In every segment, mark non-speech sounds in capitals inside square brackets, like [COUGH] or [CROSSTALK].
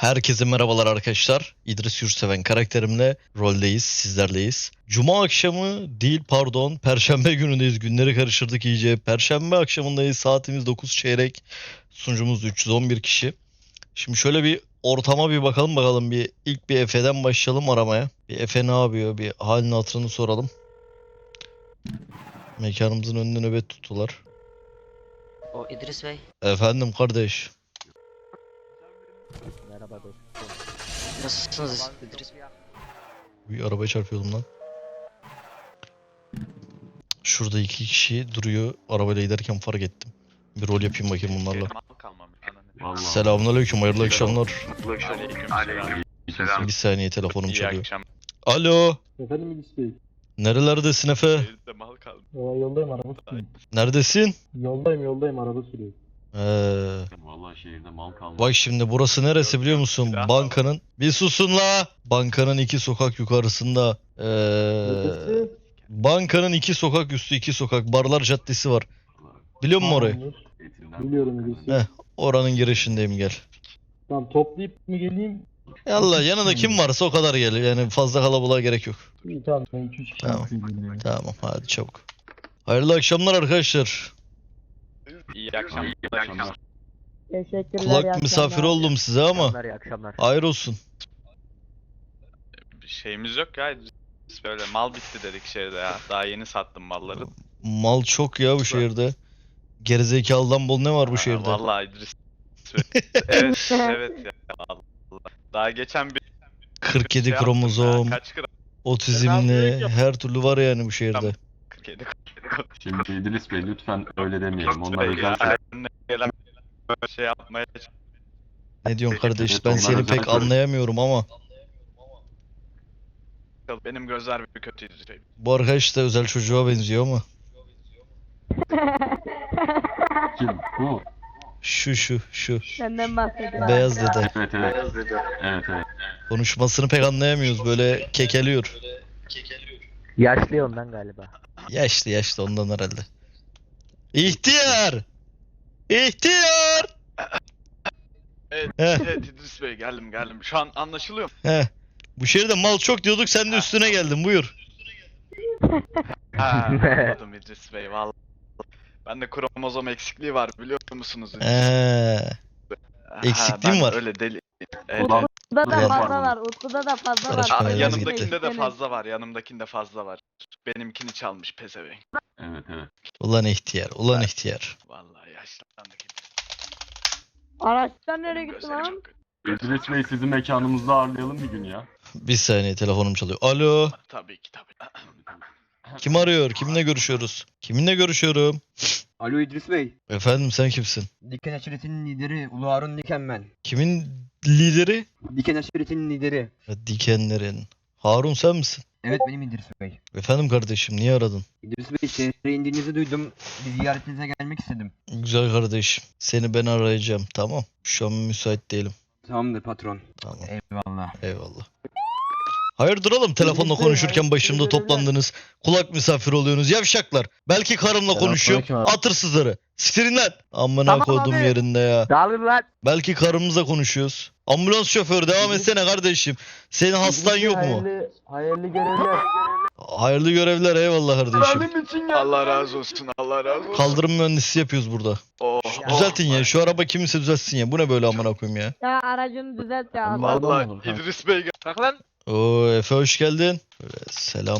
Herkese merhabalar arkadaşlar. İdris Yurtseven karakterimle roldeyiz, sizlerleyiz. Cuma akşamı değil pardon, Perşembe günündeyiz. Günleri karıştırdık iyice. Perşembe akşamındayız. Saatimiz 9 çeyrek. Sunucumuz 311 kişi. Şimdi şöyle bir ortama bir bakalım bakalım. Bir ilk bir Efe'den başlayalım aramaya. Bir Efe ne yapıyor? Bir halini hatırını soralım. Mekanımızın önünde nöbet tuttular. O İdris Bey. Efendim kardeş. Nasılsınız İdris Bey? Bir arabaya çarpıyordum lan. Şurada iki kişi duruyor. Arabayla giderken fark ettim. Bir rol yapayım bakayım bunlarla. Vallahi. Selamünaleyküm, hayırlı akşamlar. Aleykümselam. Bir saniye telefonum İyi çalıyor. akşam. Alo, Efendim İdris Bey. nerelerdesin Efe? Evde mal kaldı. Ee, yoldayım araba sürüyorum. Neredesin? Yoldayım yoldayım araba sürüyorum. Ee, Vallahi şehirde mal kalmadı. bak şimdi burası neresi biliyor musun? Bankanın, bir susun la! Bankanın iki sokak yukarısında. Ee, Neresi? bankanın iki sokak üstü iki sokak. Barlar Caddesi var. Biliyor musun orayı? Tamamdır. Etinden. Biliyorum. Heh. Oranın girişindeyim gel. Tamam toplayıp mı geleyim? Yallah yanında kim varsa o kadar gel. Yani fazla kalabalığa gerek yok. İyi tamam ben 2-3 kişi Tamam. tamam. Tamam hadi çabuk. Hayırlı akşamlar arkadaşlar. İyi akşamlar. İyi akşamlar. Teşekkürler. iyi Kulak akşamlar. oldum size ama iyi akşamlar. hayır olsun. Bir şeyimiz yok ya. Biz böyle mal bitti dedik şehirde ya. Daha yeni sattım malları. Mal çok ya bu şehirde. Gerizekalıdan bol ne var bu şehirde? Vallahi İdris. evet, evet ya. Vallahi. Daha geçen bir 47 şey yaptım kromozom, ya. Kaç gram? otizmli, her türlü var yani bu şehirde. 47 Şimdi İdris Bey lütfen öyle demeyelim. Onlar özel şey. gelen böyle şey yapmaya Ne diyorsun kardeş? Ben onlar seni özel pek anlayamıyorum ama çalışıyor. Benim gözler bir kötü Bey. bu arkadaş da özel çocuğa benziyor ama. Kim? Bu. Şu şu şu. Senden bahsediyorum. Beyaz dede. Evet evet. Evet evet. Konuşmasını pek anlayamıyoruz böyle kekeliyor. Yaşlı ondan galiba. Yaşlı yaşlı ondan herhalde. İhtiyar! İhtiyar! Evet, Heh. evet İdris Bey geldim geldim. Şu an anlaşılıyor mu? He. Bu şehirde mal çok diyorduk sen de üstüne geldin buyur. Ha, [LAUGHS] anladım İdris Bey vallahi. Ben de kromozom eksikliği var biliyor musunuz? İdris? Ee, Ha, eksikliğim ben var. Öyle deli. Evet. Ulan Utku'da da fazla var. Utku'da da fazla var. Aa, yanımdakinde de fazla var. Yanımdakinde fazla var. Benimkini çalmış pezevenk. evet evet. ulan ihtiyar, ulan ihtiyar. Vallahi yaşlandık. Araçtan nereye gitti Gözleri lan? çok kötü. İdris Bey sizi mekanımızda ağırlayalım bir gün ya. Bir saniye telefonum çalıyor. Alo, Tabii ki tabii. kim arıyor? Kiminle görüşüyoruz? Kiminle görüşüyorum? Alo İdris Bey. Efendim sen kimsin? Diken aşiretinin lideri Ulu Harun Diken ben. Kimin lideri? Diken aşiretinin lideri. Ya, dikenlerin. Harun sen misin? Evet benim İdris Bey. Efendim kardeşim niye aradın? İdris Bey şehre indiğinizi duydum. Bir ziyaretinize gelmek istedim. Güzel kardeşim. Seni ben arayacağım tamam. Şu an müsait değilim. Tamamdır patron. Tamam Eyvallah. eyvallah. Hayırdır oğlum telefonla konuşurken başımda toplandınız. Kulak misafir oluyorsunuz yavşaklar. Belki karımla abi. Atırsızları. Siktirin lan. Amına Tamam koydum abi. yerinde ya. Dağılın lan. Belki karımızla konuşuyoruz. Ambulans şoförü devam etsene kardeşim. Senin hastan yok mu? Hayırlı, hayırlı görevler. Hayırlı görevler eyvallah kardeşim. için Allah razı olsun. Allah razı olsun. Kaldırım mühendisi yapıyoruz burada. Oh, Düzeltin oh. ya. Şu araba kimse düzeltsin ya. Bu ne böyle amına koyayım ya. Ya aracını düzelt ya. Allah- Vallahi. İdris Bey gel. Bak lan. Oo Efe hoş geldin. Böyle selam.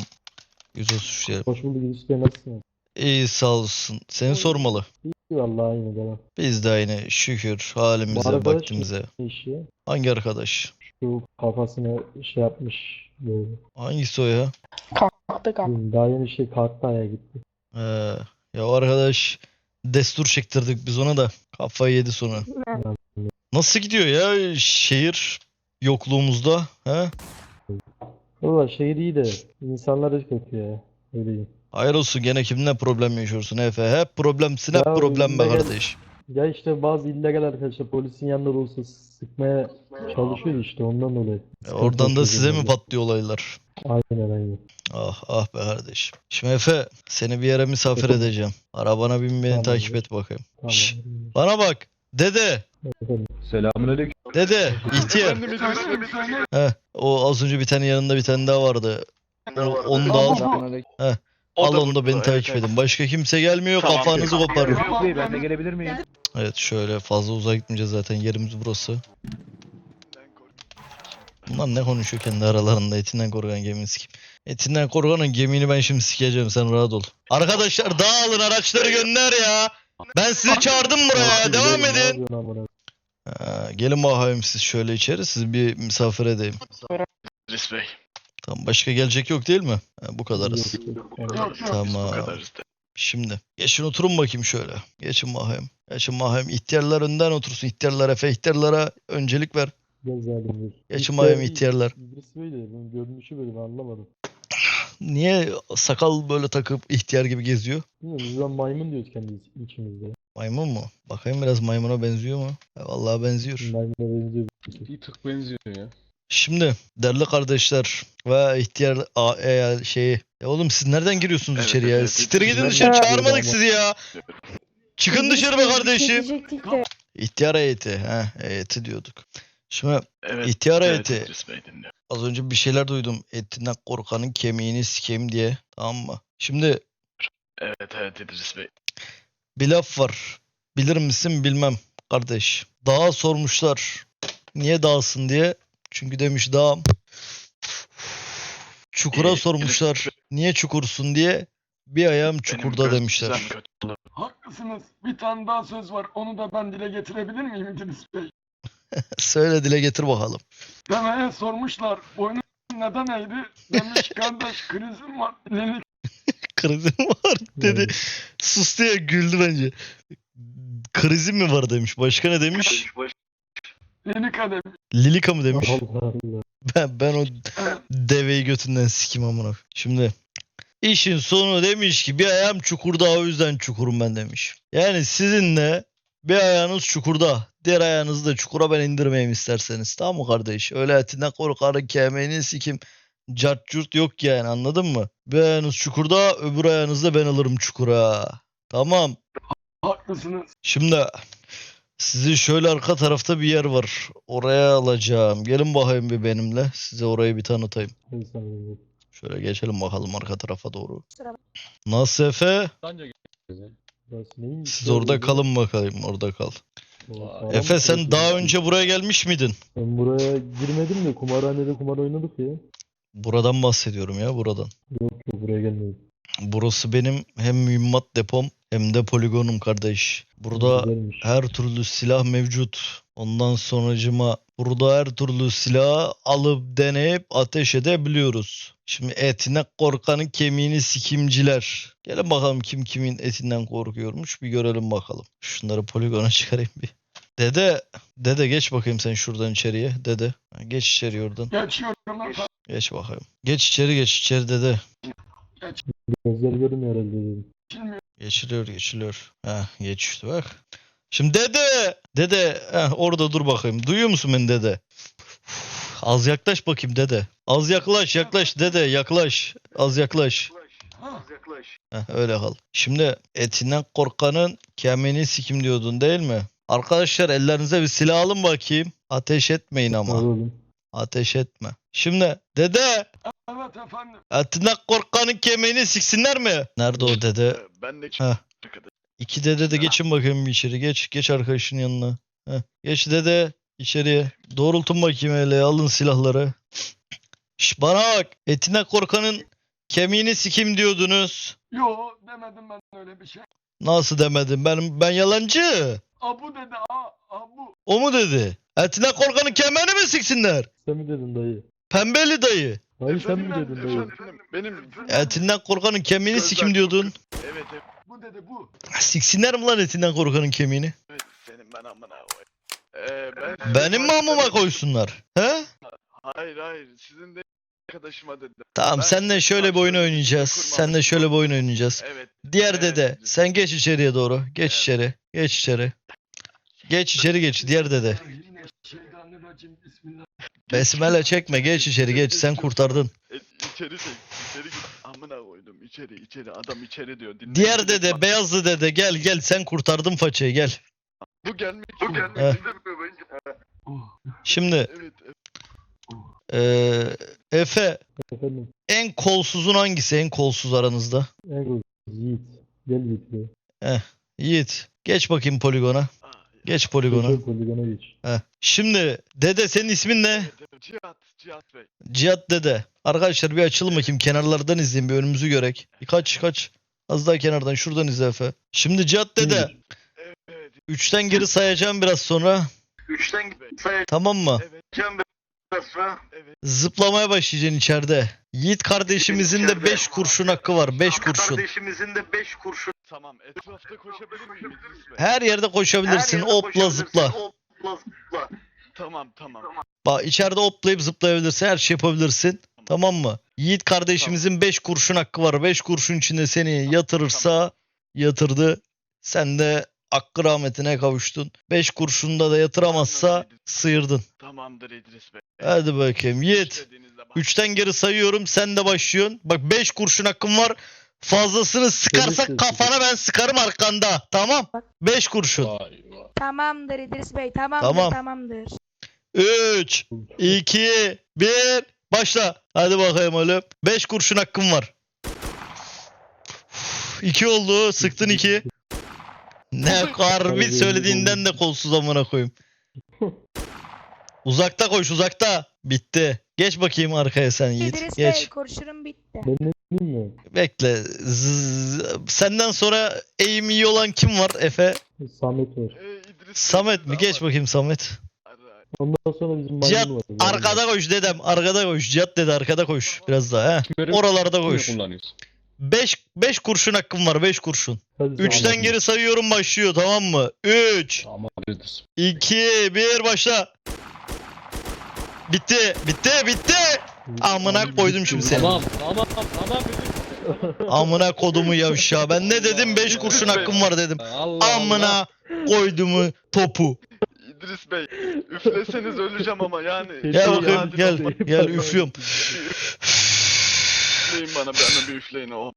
133 diyelim. Hoş bulduk Bey nasılsın? İyi sağ olsun. Seni sormalı. İyi vallahi aynı devam. Biz de aynı şükür halimize, arkadaş vaktimize. Ne işi? Hangi arkadaş? Şu kafasını şey yapmış böyle. Hangisi o ya? Daha yeni şey kalktı aya gitti. Ee, ya o arkadaş destur çektirdik biz ona da kafayı yedi sonra. Nasıl gidiyor ya şehir yokluğumuzda? He? Valla şehir iyi de insanlar da kötü ya. Öyle diyeyim. Hayır olsun gene kimle problem yaşıyorsun Efe? Hep problemsin hep Ya problem be illegal- kardeş. Ya işte bazı illegal arkadaşlar polisin yanında da olsa sıkmaya çalışıyor işte ondan dolayı. E, Oradan da size mi patlıyor olaylar? Aynen aynen. Ah ah be kardeşim. Şimdi Efe seni bir yere misafir Efendim? edeceğim. Arabana bin beni Tamam. takip et bakayım. Tamam. Şş, bana bak. Dede. Selamünaleyküm. Dede ihtiyar. Efendim İdris Bey. He, o az önce bir tane yanında bir tane daha vardı. Onu da al. Al onu da beni takip edin. Başka kimse gelmiyor Tamam. kafanızı koparır. Bey ben de gelebilir miyim? Evet şöyle fazla uzağa gitmeyeceğiz zaten yerimiz burası. Bunlar ne konuşuyor kendi aralarında etinden korkan gemini sikeyim. Etinden korkanın gemini ben şimdi sikeceğim sen rahat ol. Arkadaşlar dağılın araçları gönder ya. Ben sizi çağırdım buraya devam edin. Ha, gelin bakayım siz şöyle içeri sizi bir misafir edeyim. İdris Bey. Tamam başka gelecek yok değil mi? Ha, bu kadarız. Evet. Biz bu Tamam. kadarız. de. Şimdi geçin oturun bakayım şöyle. Geçin bakayım. Geçin bakayım. İhtiyarlar önden otursun. İhtiyarlara öncelik ver. Gel. Geçin bakayım ihtiyarlar. İdris Bey de bunun görünüşü böyle ben anlamadım. Niye sakal böyle takıp ihtiyar gibi geziyor? Bilmiyorum biz lan maymun diyoruz kendimiz içimizde. Maymun mu? Bakayım biraz maymuna benziyor mu? E, vallahi benziyor. Maymuna benziyor. Bir tık benziyor ya. Şimdi değerli kardeşler ve ihtiyar a, e, şeyi. Ya oğlum siz nereden giriyorsunuz Evet, içeri ya? evet, Siktir gidin dışarı çağırmadık Ama- sizi ya. Çıkın dışarı be kardeşim. İhtiyar heyeti. Ha, heyeti diyorduk. Şimdi Evet. ihtiyar Evet heyeti. Az önce bir şeyler duydum. Etinden korkanın kemiğini sikeyim diye. Tamam mı? Şimdi Evet evet İdris Bey. Bir laf var. Bilir misin bilmem kardeş. Dağa sormuşlar. Niye dağsın diye. Çünkü demiş dağım. Çukura sormuşlar. Niye çukursun diye. Bir ayağım çukurda demişler. Haklısınız. Bir tane daha söz var. Onu da ben dile getirebilir miyim İdris Bey? [LAUGHS] Söyle dile getir bakalım. Demeye sormuşlar. Boynun neden eğri? Demiş kardeş krizim var. Lilik Krizim [LAUGHS] var dedi. Yani Sus diye güldü bence. Krizim mi var demiş. Başka ne demiş? Lilika demiş. Lilika mı demiş? Ben, ben o deveyi götünden sikim amına. Şimdi işin sonu demiş ki bir ayağım çukurda o yüzden çukurum ben demiş. Yani sizinle bir ayağınız çukurda diğer ayağınızı da çukura ben indirmeyeyim isterseniz. Tamam mı kardeş? Öyle etinden korkarın kemiğini sikim. Cart curt yok yani anladın mı? Bir ayağınız çukurda öbür ayağınızda ben alırım çukura. Tamam. Haklısınız. Şimdi sizi şöyle arka tarafta bir yer var. Oraya alacağım. Gelin bakayım bir benimle. Size orayı bir tanıtayım. Şöyle geçelim bakalım arka tarafa doğru. Nasıl Efe? Siz orada kalın bakayım. Orada kal. Sağlam Efe sen daha önce buraya gelmiş miydin? Ben buraya girmedim de kumarhanede kumar oynadık ya. Buradan bahsediyorum ya buradan. Yok yok buraya gelmedim. Burası benim hem mühimmat depom hem de poligonum kardeş. Burada Güzelmiş. her türlü silah mevcut. Ondan sonracıma burada her türlü silahı alıp deneyip ateş edebiliyoruz. Şimdi etine korkanın kemiğini sikimciler. Gelin bakalım kim kimin etinden korkuyormuş bir görelim bakalım. Şunları poligona [LAUGHS] çıkarayım bir. Dede, dede geç bakayım sen şuradan içeriye. Dede, geç içeri oradan. Geçiyorum efendim. Geç bakayım. Geç içeri geç içeri dede. Gözler görmüyor herhalde dedim. Geçiliyor geçiliyor. Ha geçti bak. Şimdi dede. Dede. Heh, orada dur bakayım. Duyuyor musun beni dede? Az yaklaş bakayım dede. Az yaklaş yaklaş dede yaklaş. Az yaklaş. Heh, öyle kal. Şimdi etinden korkanın kemiğini sikim diyordun değil mi? Arkadaşlar ellerinize bir silah alın bakayım. Ateş etmeyin ama. Alalım. Ateş etme. Şimdi dede Evet efendim. etinden korkanın kemiğini siksinler mi? Nerede o dede? Ee, Ben de. İki dede de geçin bakayım içeri. Geç geç arkadaşın yanına. Heh. Geç dede içeriye. Doğrultun bakayım hele alın silahları. Şş, bana bak. Etine korkanın kemiğini sikim diyordunuz. Yo demedim ben öyle bir şey. Nasıl demedim? Ben ben yalancı. Abu dedi a abu. O mu dedi? Etine korkanın kemiğini mi siksinler? Sen mi dedin dayı? Pembeli dayı. Dayı sen mi dedin dayı? efendim. Benim Etinden korkanın kemiğini sikim diyordun. evet evet, Bu dedi bu. Siksinler mi lan etinden korkanın kemiğini? evet senin ben amına koy. Ee, ben Benim mi amıma koysunlar? He? Hayır hayır sizin de arkadaşıma dedim. Tamam Ben senle şöyle bir oyun oynayacağız. kurmam. Senle şöyle bir oyun oynayacağız. Evet. Diğer Evet, dede sen geç içeriye doğru. Geç Evet. içeri. Geç içeri. Geç içeri geç. Diğer dede. Besmele çekme. Geç içeri geç. Sen kurtardın. E, içeri çek. içeri git. Amına koydum. içeri içeri. Adam içeri diyor. Dinle. Diğer dede beyazlı dede gel gel sen kurtardın façayı gel. Bu gelmek Bu gelmek Eh. istemiyor bence. Şimdi Evet. eee, Efe Efendim. en kolsuzun hangisi? En kolsuz aranızda. En güzel. Yiğit. Gel Yiğit be. Yiğit. Geç bakayım poligona. Geç poligona. Güzel poligona geç. Heh. Şimdi dede senin ismin ne? Cihat, Cihat Bey. Cihat dede. Arkadaşlar bir açılın bakayım kenarlardan izleyin bir önümüzü görek. Kaç kaç. Az daha kenardan şuradan izle Efe. Şimdi Cihat dede. Evet. Üçten geri sayacağım biraz sonra. Üçten say. Tamam mı? Evet. Sonra. Evet. Zıplamaya başlayacaksın içeride. Yiğit kardeşimizin de 5 kurşun hakkı var. 5 kurşun. Kardeşimizin de 5 kurşun. Tamam. Etrafta koşabilir miyim İdris Bey? Her yerde koşabilirsin. Hopla zıpla. Tamam tamam. Bak içeride hoplayıp zıplayabilirsin. Her şey yapabilirsin. Tamam mı? Yiğit kardeşimizin 5 kurşun hakkı var. 5 kurşun içinde seni yatırırsa yatırdı. Sen de hakkı rahmetine kavuştun. 5 kurşunda da yatıramazsa sıyırdın. Tamamdır İdris Bey. Hadi bakayım Yiğit. İstediğinizde bak- Üçten geri sayıyorum. Sen de başlıyorsun. Bak 5 kurşun hakkım var. Fazlasını sıkarsak kafana ben sıkarım arkanda. Tamam. 5 kurşun. Vay vay. Tamamdır İdris Bey tamamdır Tamam. tamamdır. 3, 2, 1. Başla. Hadi bakayım oğlum. 5 kurşun hakkım var. 2 oldu. Sıktın 2. Ne harbi söylediğinden de kolsuz amına koyayım. Uzakta koş uzakta. Bitti. Geç bakayım arkaya sen Yiğit. İdris Bey Geç. kurşunum bitti. Ben ne diyeyim mi? Bekle. Zzz. Senden sonra eğim iyi olan kim var Efe? Samet var. Ee, İdris Samet mi? Geç bakayım Samet. Ondan sonra bizim Cihat maymun var. arkada koş dedem. Arkada koş. Cihat dede arkada koş. Biraz daha he. Oralarda koş. kullanıyorsun? 5 5 kurşun hakkım var. 5 kurşun. Hadi sen 3'ten anlat. geri sayıyorum başlıyor tamam mı? 3 Tamam İdris. 2 1 başla. Bitti. Bitti. Bitti. Amına koydum şimdi seni. Tamam tamam tamam. Amına kodumu yavşağı. Ben ne dedim? 5 kurşun hakkım var dedim. Allah Amına koydumu topu. İdris Bey üfleseniz öleceğim ama yani. Gel bakayım gel. Gel üflüyorum. [LAUGHS] Üfleyin bana bana bir üfleyin o.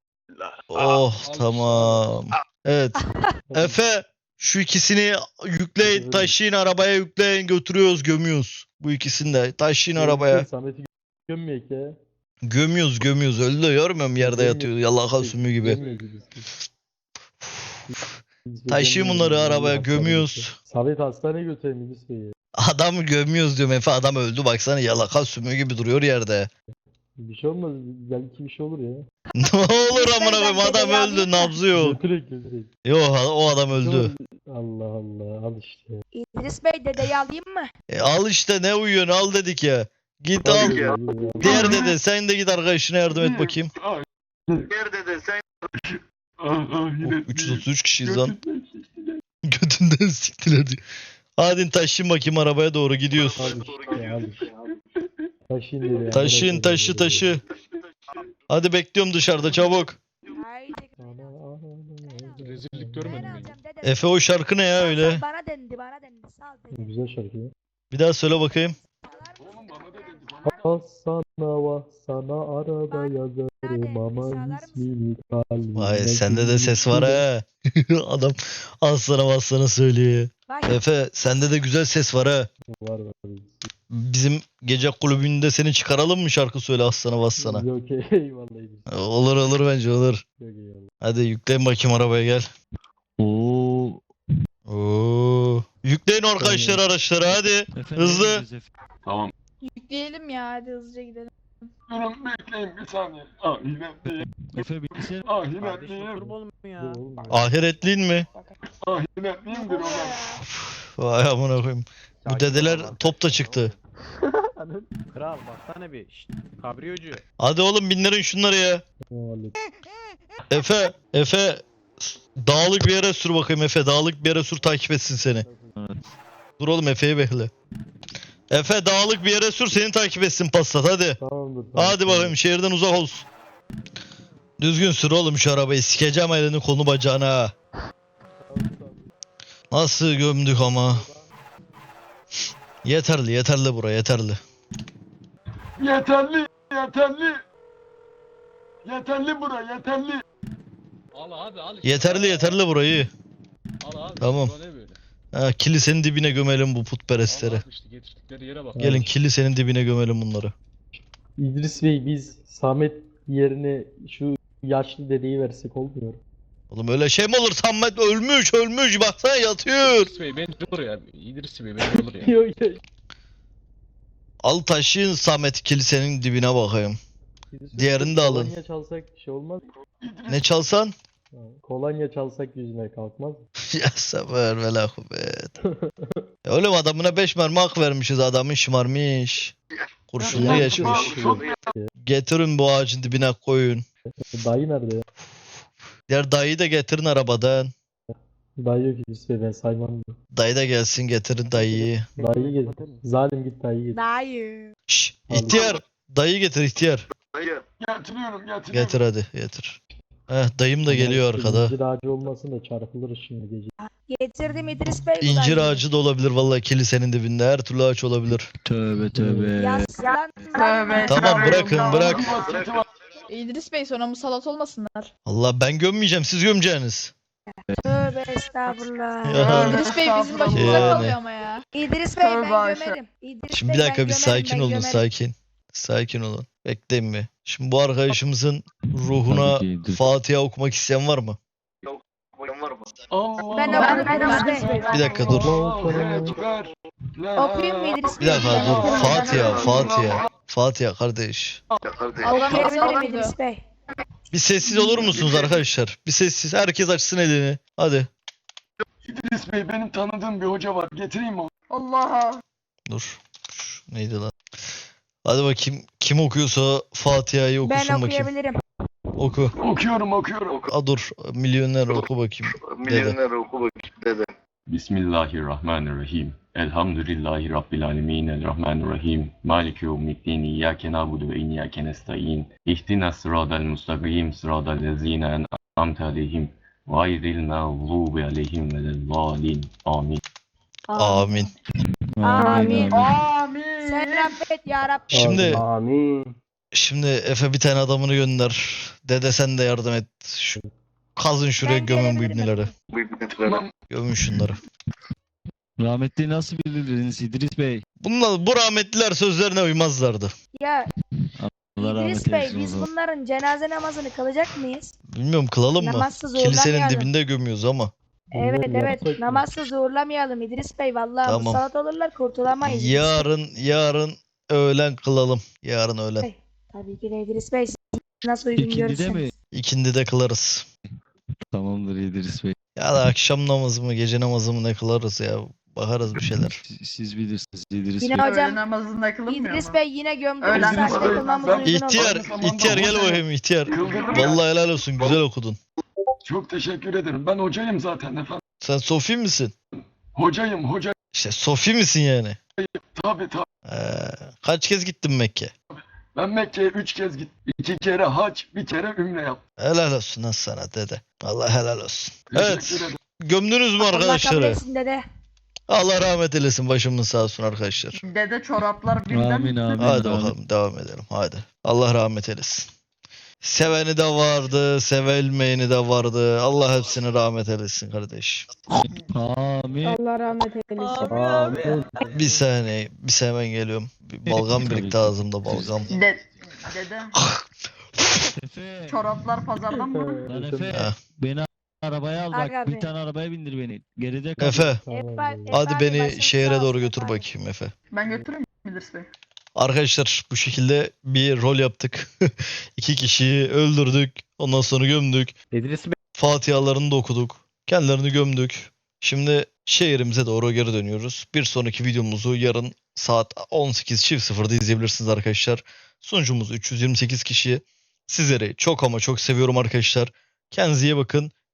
Oh tamam. Evet. [LAUGHS] Efe şu ikisini yükleyin taşıyın arabaya yükleyin götürüyoruz gömüyoruz. Bu ikisini de taşıyın arabaya. Samet'i gömmeyek ya. Gömüyoruz gömüyoruz öldü görmüyor musun yerde yatıyor yalaka sümü gibi. Taşıyın bunları arabaya gömüyoruz. Samet hastaneye götürelim. Adamı gömüyoruz diyorum Efe adam öldü baksana yalaka sümü gibi duruyor yerde. Bir şey olmaz. Belki bir şey olur ya. [LAUGHS] ne olur amına koyayım adam öldü nabzı yok. Götürek götürek. Yok o adam öldü. Allah Allah al işte. İdris Bey dedeyi alayım mı? E, al işte ne uyuyorsun al dedik ya. Git Al al. al. Diğer dede sen de git arkadaşına yardım et bakayım. Nerede de sen Ah, ah, yine. Oh, 333 kişiyiz lan. Götünden siktiler diyor. Hadi taşıyın bakayım arabaya doğru gidiyoruz. Al işte al işte. Taşıyın dedi. Taşıyın taşı taşı. Hadi bekliyorum dışarıda çabuk. Haydi. Rezillik görmedim ben. alacağım dede. Efe o şarkı ne ya öyle? Bana dendi bana dendi sağ ol dede. Güzel şarkı ya. Bir daha söyle bakayım. Sana vah sana arada yazarım ama ismini kalbime. Vay sende de ses var ha. [LAUGHS] Adam aslana aslana söylüyor. Bak Efe sende de güzel ses var ha. Var var. Bizim gece kulübünde seni çıkaralım mı şarkı söyle aslana bassana. Yok eyvallah. Olur olur bence olur. Yok eyvallah. Hadi yükleyin bakayım arabaya gel. Oo. Oo. Yükleyin arkadaşlar araçlara hadi. Hızlı. Tamam. yükleyelim ya hadi hızlıca gidelim. Durun bekleyin bir saniye. Ah yine değil. Efe bilgisayar Ah yine kardeşim değil. ya. Ahiretliğin mi? Ah yine değildir o. Vay amına koyayım. Bu dedeler top da çıktı. [LAUGHS] Kral baksana bir. Şşt, kabriyocu. Hadi oğlum binlerin şunları ya. Efe, Efe dağlık bir yere sür bakayım Efe. Dağlık bir yere sür takip etsin seni. Dur oğlum Efe'yi bekle. Efe dağlık bir yere sür seni takip etsin paslat hadi. Tamamdır. tamam. Hadi bakayım şehirden uzak olsun. Düzgün sür oğlum şu arabayı. Sikeceğim elini konu bacağına ha. Nasıl gömdük ama. Yeterli yeterli bura yeterli. Yeterli. Yeterli. Yeterli bura yeterli. Al abi al işte. Yeterli yeterli burayı. Al abi. Tamam. Bu ne böyle? Ha, kilisenin dibine gömelim bu putperestleri. İşte getirdikleri yere bak. Gelin kilisenin dibine gömelim bunları. İdris Bey biz Samet yerine şu yaşlı dedeyi versek olmuyor. Oğlum öyle şey mi olur? Samet ölmüş ölmüş baksana yatıyor. İdris Bey bence olur ya. İdris Bey bence olur ya. [LAUGHS] Yok yok. Al taşıyın Samet'i kilisenin dibine bakayım. İdris Bey, Diğerini de alın. Kolonya çalsak bir şey olmaz. Ne çalsan? Kolonya çalsak yüzüne kalkmaz. [LAUGHS] ya sefer ve la kuvvet. Ya Oğlum adamına 5 mermi hak vermişiz adamın şımarmış. Kurşunlu geçmiş. Getirin bu ağacın dibine koyun. Dayı nerede ya? Diğer dayıyı da getirin arabadan. Dayı yok Bey ben saymam. Dayı da gelsin getirin dayıyı. Dayı git. Zalim git dayı git. Dayı. Şşş ihtiyar. Dayı getir ihtiyar. getiriyorum getiriyorum. Getir hadi getir. Heh dayım da geliyor arkada. İncir ağacı olmasın da çarpılırız şimdi gece. Getirdim İdris Bey. İncir dayıyı. ağacı da olabilir vallahi kilisenin dibinde. Her türlü ağaç olabilir. Tövbe tövbe. Yaslan. Tamam bırakın bırak. İdris Bey sonra musallat olmasınlar. Allah ben gömmeyeceğim siz gömeceğiniz. Tövbe estağfurullah. Ya. İdris Bey bizim başımıza Yani. kalıyor ama ya. İdris Bey ben gömerim. İdris Şimdi bir Bey, dakika ben bir gömerim, sakin ben olun gömerim. sakin. Sakin olun. Bekleyin bir. Şimdi bu arkadaşımızın ruhuna Tabii ki, dur. Fatiha okumak isteyen var mı? Ben okurum İdris Bey. Bir dakika dur. Okuyayım mı İdris Bir Bey? dakika dur. Fatiha, Fatiha. Fatiha kardeş. Okuyabilirim İdris Bey. Bir sessiz olur musunuz arkadaşlar? Bir sessiz. Herkes açsın elini. Hadi. İdris Bey benim tanıdığım bir hoca var. Getireyim mi? Allah'a. Dur. Şu, neydi lan? Hadi bakayım. Kim okuyorsa Fatiha'yı Ben okusun bakayım. okuyabilirim. Oku. Okuyorum okuyorum. A dur. Milyoner oku bakayım. Dede. Bismillahirrahmanirrahim. Elhamdülillahi Rabbil alemin. Elrahmanirrahim. Maliki yevmiddin. İyyâke na'budu ve iyyâke nestaîn. İhdinas sıradal mustaqim. Sıradal lezîne en'amte aleyhim. Gayril mağlubi aleyhim velezzâlin. Amin. Amin. Amin. Amin. Sen rahmet ya Rabbi. Şimdi Amin. şimdi Efe bir tane adamını gönder. Dede sen de yardım et. Şu, kazın şuraya Ben gömün bu gelebilirim. ibneleri. Gömün şunları. Rahmetli nasıl bilirdiniz İdris Bey? Bunlar bu rahmetliler sözlerine uymazlardı. Ya Allah rahmet İdris Bey eylesin o biz zaman. bunların cenaze namazını kılacak mıyız? Bilmiyorum kılalım mı? Namazsız Kilisenin uğurlamayalım. dibinde gömüyoruz ama. Evet evet namazsız uğurlamayalım İdris Bey vallahi Tamam. musallat olurlar kurtulamayız. Yarın yarın öğlen kılalım. Yarın öğlen. Hey. Tabii ki de İdris Bey siz nasıl uygun İkindi de görürseniz. mi? İkindi de kılarız. Tamamdır İdris Bey. Ya da akşam namazı mı gece namazı mı ne kılarız ya. Bakarız bir şeyler. Siz, siz bilirsiniz İdris Yine Bey. hocam namazında kılınmıyor İdris Bey yine gömdü. Öğlen Öğlen namazı- kılmamız Ben- uygun olur. İhtiyar, Aynı zamanda ihtiyar gel hocam- bakayım ihtiyar. Kıldırdım ya. Vallahi helal olsun güzel okudun. Çok teşekkür ederim. Ben hocayım zaten efendim. Sen Sofi misin? Hocayım hoca. İşte Sofi misin yani? Tabii tabii. Ee, kaç kez gittin Mekke? Ben Mekke'ye üç kez gittim. İki kere hac, bir kere ümre yaptım. Helal olsun lan sana dede. Allah helal olsun. Evet. Teşekkür ederim. Gömdünüz mü Allah kabul arkadaşları? etsin dede. Allah rahmet eylesin başımın sağ olsun arkadaşlar. Dede çoraplar Amin amin. Hadi amin. bakalım devam edelim hadi. Allah rahmet eylesin. Seveni de vardı, sevilmeyeni de vardı. Allah hepsini rahmet eylesin kardeş. Amin. Allah rahmet eylesin. Amin. Bir saniye, bir saniye ben geliyorum. Bir balgam birikti ağzımda balgam. De dede Efe. çoraplar pazardan mı? Lan Efe. Ha. Beni arabaya al Aga bak. be. Bir tane arabaya bindir beni. Geride kal. Efe, Hep, hep hadi abi beni şehre doğru götür bakayım Efe. Ben götüreyim mi İdris Bey? Arkadaşlar bu şekilde bir rol yaptık. [LAUGHS] İki kişiyi öldürdük. Ondan sonra gömdük. İdris Bey. Fatihalarını da okuduk. Kendilerini gömdük. Şimdi şehrimize doğru geri dönüyoruz. Bir sonraki videomuzu yarın saat 18.00'da izleyebilirsiniz arkadaşlar. Sunucumuz 328 kişi. Sizleri çok ama çok seviyorum arkadaşlar. Kendinize iyi bakın.